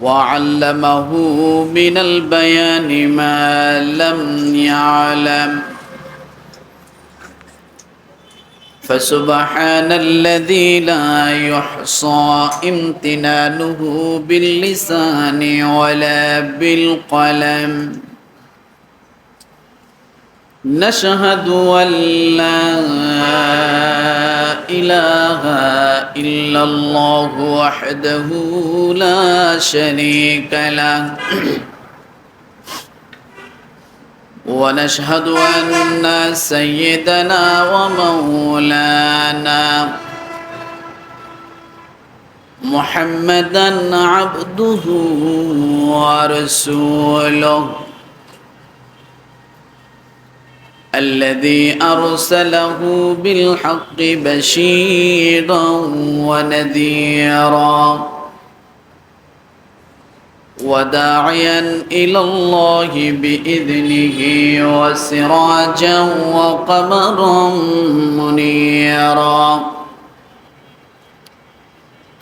وعلمه من البيان ما لم يعلم. فسبحان الذي لا يحصى امتنانه باللسان ولا بالقلم. نشهد أن لا إله إلا الله وحده لا شريك له. ونشهد أن سيدنا ومولانا محمدا عبده ورسوله. الذي أرسله بالحق بشيرا ونذيرا وداعيا إلى الله بإذنه وسراجا وقمرا منيرا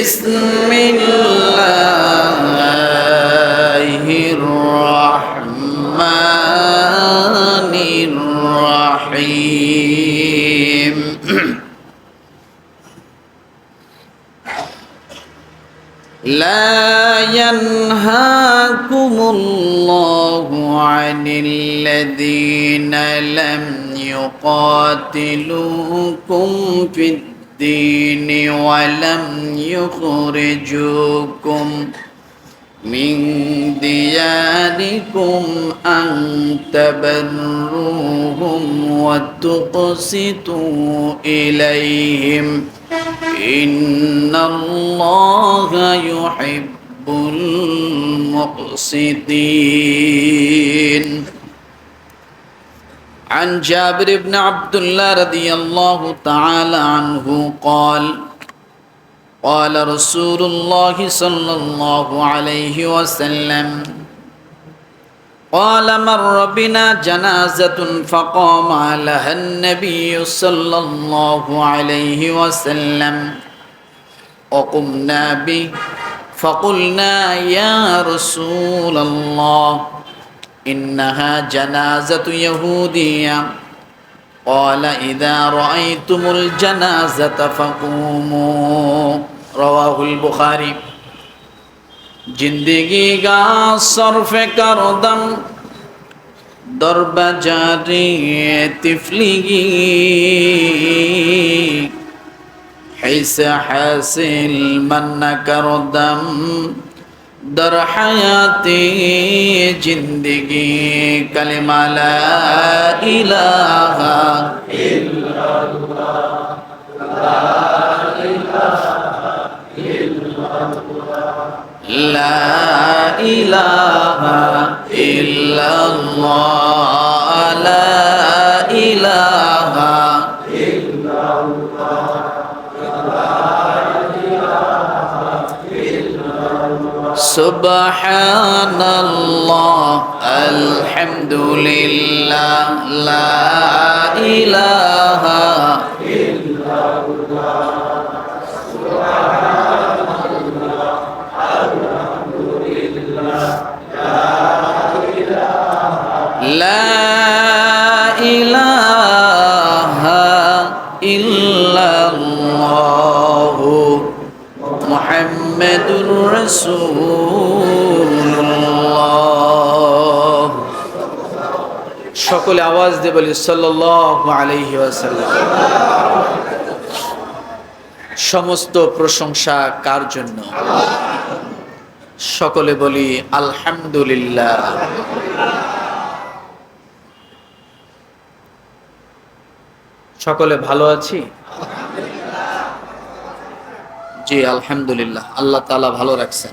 بسم الله الرحمن الرحيم لا ينهاكم الله عن الذين لم يقاتلوكم في الدين الدين ولم يخرجوكم من دياركم أن تبروهم وتقسطوا إليهم إن الله يحب المقسطين عن جابر بن عبد الله رضي الله تعالى عنه قال قال رسول الله صلى الله عليه وسلم قال مر بنا جنازة فقام لها النبي صلى الله عليه وسلم وقمنا به فقلنا يا رسول الله إنها جنازة يهودية. قال إذا رأيتم الجنازة فقوموا. رواه البخاري. جندگی کا صرف کردم. درب جاری تفلی حس حیث حاصل من کردم در حیاتی زندگی کلمہ لا الہ الا اللہ لا إله إلا الله لا إله إلا سبحان الله الحمد لله لا إله إلا الله سبحان الله الحمد لله لا إله إلا الله. محمد رسول الله সকলে আওয়াজ দিয়ে বলি সাল্লাল্লাহু আলাইহি ওয়াসাল্লাম সমস্ত প্রশংসা কার জন্য সকলে বলি আলহামদুলিল্লাহ সকলে ভালো আছি জি আলহামদুলিল্লাহ। আল্লাহ তালা ভালো রাখছেন।